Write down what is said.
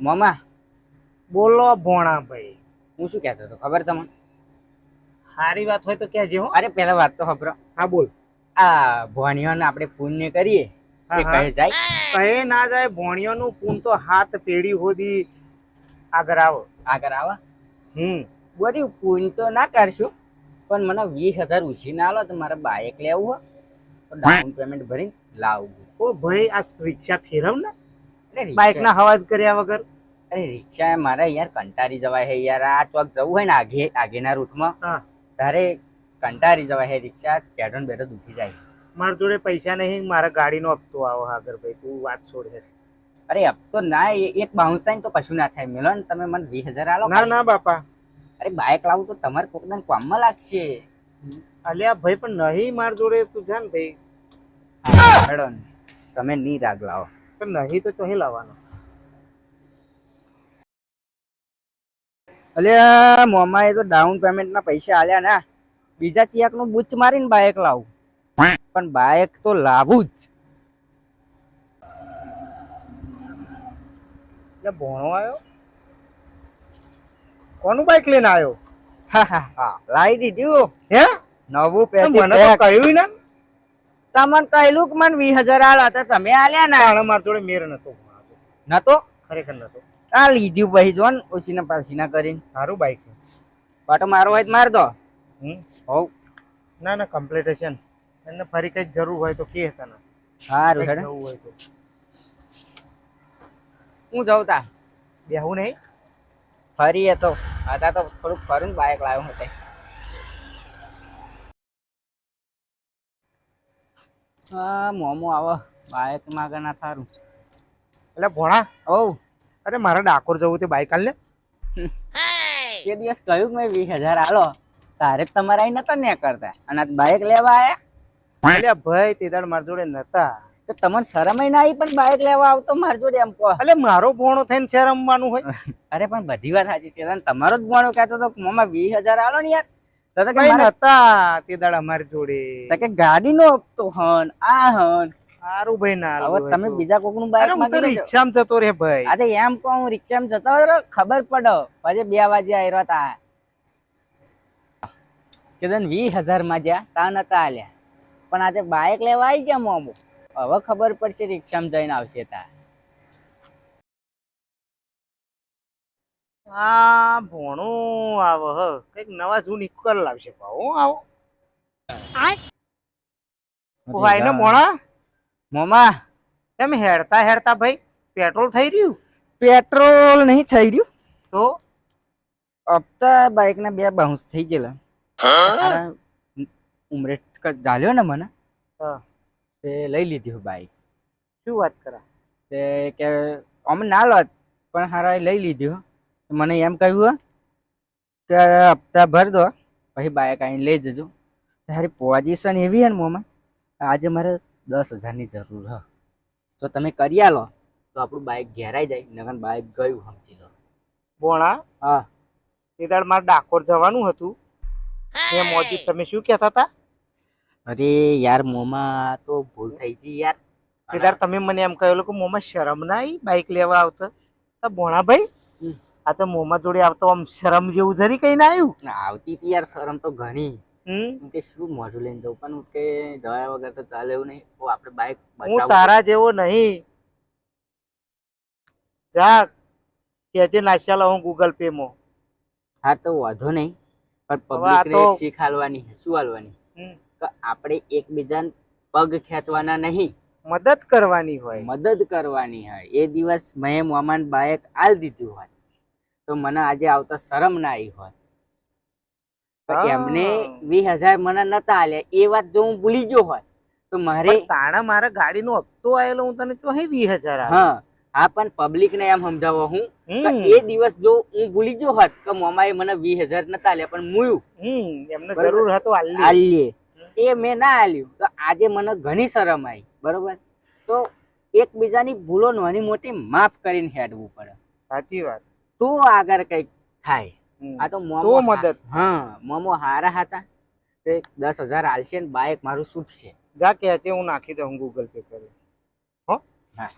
મામા બોલો ભોણા ભાઈ હું શું કહેતો હતો? ખબર તમને? સારી વાત હોય તો કહેજે હો. અરે પેલા વાત તો ખબર હા બોલ. આ ભણિયોને આપણે પુણ્ય કરીએ એ કહે જાય. કહે ના જાય ભોણિયાનું પૂન તો હાથ પેઢી સુધી આગળ આવો. આગળ આવો. હમ. બધી પૂન તો ના કરશું પણ મને વીસ હજાર ઉછી ના આલો તો મારે બાઇક લેવું તો ડાઉન પેમેન્ટ ભરીને લાવવું ઓ ભાઈ આ રિક્ષા ફેરવ ને બાઇક ના હવાજ કર્યા વગર? અરે રિક્ષા મારે યાર કંટારી જવાય હે યાર. આ ચોક જવું હોય ને આગે આગેના રૂટમાં તારે કંટારી જવાય હે રિક્ષા. બેઠો દુખી જાય. મારા જોડે પૈસા નહીં મારા ગાડીનો હપ્તો આવો હાગર ભાઈ તું વાત છોડ હે. અરે હપ્તો તો ના એક બાઉન્સ થાય તો કશું ના થાય. મિલો ને તમે મને વીસ હજાર આલો ના ના બાપા. અરે બાઇક લાવું તો તમારે કોક દાન કામમાં લાગશે. અલ્યા ભાઈ પણ નહીં મારા જોડે તું જાન ભાઈ. મેડમ તમે નહીં રાગ લાવો. પણ નહીં તો ચોહી લાવવાનો. અલ્યા મોમાએ તો ડાઉન પેમેન્ટ ના પૈસા આલ્યા ના બીજા ચિયાકનું બુચ મારીને બાઇક લાવું. પણ બાઇક તો લાવું જ. એટલે ભોણો આવ્યો કોનું બાઇક લઈને આવ્યો હા હા હા. લાવી દીધું. હે? નવું તો પેકેટ મને કહ્યું ને. તમને કહેલું કે મને વીસ હજાર આલા તો તમે આલ્યા ના. તાણે મારા જોડે મેર નતો. નતો? ખરેખર નતો. આ લીધું પછી જો ને ઓછીના પાછીના કરીને. સારું બાઈક પાટો મારો હોય તો માર દો. હોવ ના ના કમ્પ્લીટ છે ને. એને ફરી કંઈક જરૂર હોય તો કે તને. સારું હેડે. જવું હોય તો. હું જાઉં તા. બેહું નહીં? ફરી એ તો. હતા તો થોડુંક ફરું ને બાઇક લાવ્યો હતો હા મોમો આવો. બાઇક માગે ના થારું. એટલે ભોણા ઓવ અરે મારે ડાકોર જવું તે બાઇક આલે. તે દિવસ કહ્યું કે મેં વીસ હજાર આલો. તારે જ તમારે અહીં નતા ને કરતા. અને બાઈક બાઇક લેવા આયા? એટલે ભાઈ તે દાડ મારા જોડે નતા. તો તમને શરમ ના આવી પણ બાઇક લેવા આવતો મારી જોડે એમ કહો. એટલે મારો ભોણો થઈને છે રમવાનું હોય. અરે પણ બધી વાત સાચી છે. તમારો જ ભોણો કહેતો તો મોમાં વીસ હજાર આલો ને યાર. તો તો કે કઈ મારે- તે દાડ અમારી જોડે. તો કે ગાડીનો હપ્તો હન આ હન. સારું ભાઈ ના હવે તમે બીજા કોકનું અરે બાઇક હું તો રિક્ષામાં જતો રે ભાઈ. આજે એમ કહું હું રિક્ષામાં જતો ખબર પડો. પછી બે વાગે આવ્યો તા. ચેતન વીસ હજારમાં જ્યાં તા નતા આલ્યા. પણ આજે બાઇક લેવા આવી ગયા મોમો હવે ખબર પડશે રિક્ષામાં જઈને આવશે તા. આ ભોણું આવો હ. કંઈક નવા જૂન ઇક્વલ લાવશે ભાવ આવો. ભાઈ ને ભોણા. મોમા. એમ હેડતા હેડતા ભાઈ પેટ્રોલ થઈ રહ્યું? પેટ્રોલ નહીં થઈ રહ્યું. તો? હપ્તા બાઇક ના બે બાઉન્સ થઈ ગયેલા. ઉમરેટ ઉમરે ચાલ્યો ને મને? હા. તે લઈ લીધી બાઇક શું વાત કરા? તે કે અમે ના લોત પણ હારા લઈ લીધું મને એમ કહ્યું કે હપ્તા ભર દો પછી બાઇક આવીને લઈ જજો. તારી પોઝિશન એવી હે ને મોમાં આજે મારે દસ હજારની જરૂર હ. જો તમે કરી આલો તો આપણું બાઇક ઘેરાઈ જાય નગર બાઇક ગયું સમજી લો. બોણા? હા. તે દાડ મારે ડાકોર જવાનું હતું. એ મોજી તમે શું કહેતા હતા? અરે યાર મોમાં તો ભૂલ થઈ ગઈ યાર. તે દાડ તમે મને એમ કહેલું કે મોમાં શરમ ના આવી બાઇક લેવા આવતા? તો ભોણા ભાઈ. આ તો મોમાં જોડે આવતો આમ શરમ જેવું જરી કઈ ના આવ્યું? આવતી હતી યાર શરમ તો ઘણી. હમ? કે શું મોઢું લઈને જવું પણ કે જયા વગર તો ચાલે એવું નહીં. તો આપણે બાઇક હું તારા જેવો નહીં. જા કેજે નાશ્યા લો હું ગૂગલ પે માં. હા તો વાંધો નહીં. પણ પબ્લિક ને શીખ હાલવાની શું હાલવાની તો આપણે એકબીજાને પગ ખેંચવાના નહીં. મદદ કરવાની હોય. મદદ કરવાની હોય. એ દિવસ મેં મોમાન બાયક આલ દીધું હોય તો મને આજે આવતા શરમ ના આવી હોત એમને વીસ હજાર મને નતા આલ્યા. એ વાત જો હું ભૂલી ગયો હોત તો મારે તાણા મારા ગાડીનો હપ્તો આવેલો હું તને ચોહી વીસ હજાર હા હા પણ પબ્લિક ને એમ સમજાવો હું. એ દિવસ જો હું ભૂલી ગયો હોત કે મોમાએ મને વીસ હજાર નતા આલ્યા પણ મુયું એમને જરૂર હતો આલીએ એ મેં ના આલ્યું. તો આજે મને ઘણી શરમ આવી બરોબર? તો એકબીજાની ભૂલો નાની મોટી માફ કરીને હેડવું પડે. સાચી વાત. તો આગળ કંઈક થાય. આ તો મોમો મદદ. હા મોમો હારા હતા. તે દસ હજાર આલશે ને બાઇક મારું છૂટશે જા કે હું નાખી દઉં ગૂગલ પે કરી. હો? હા.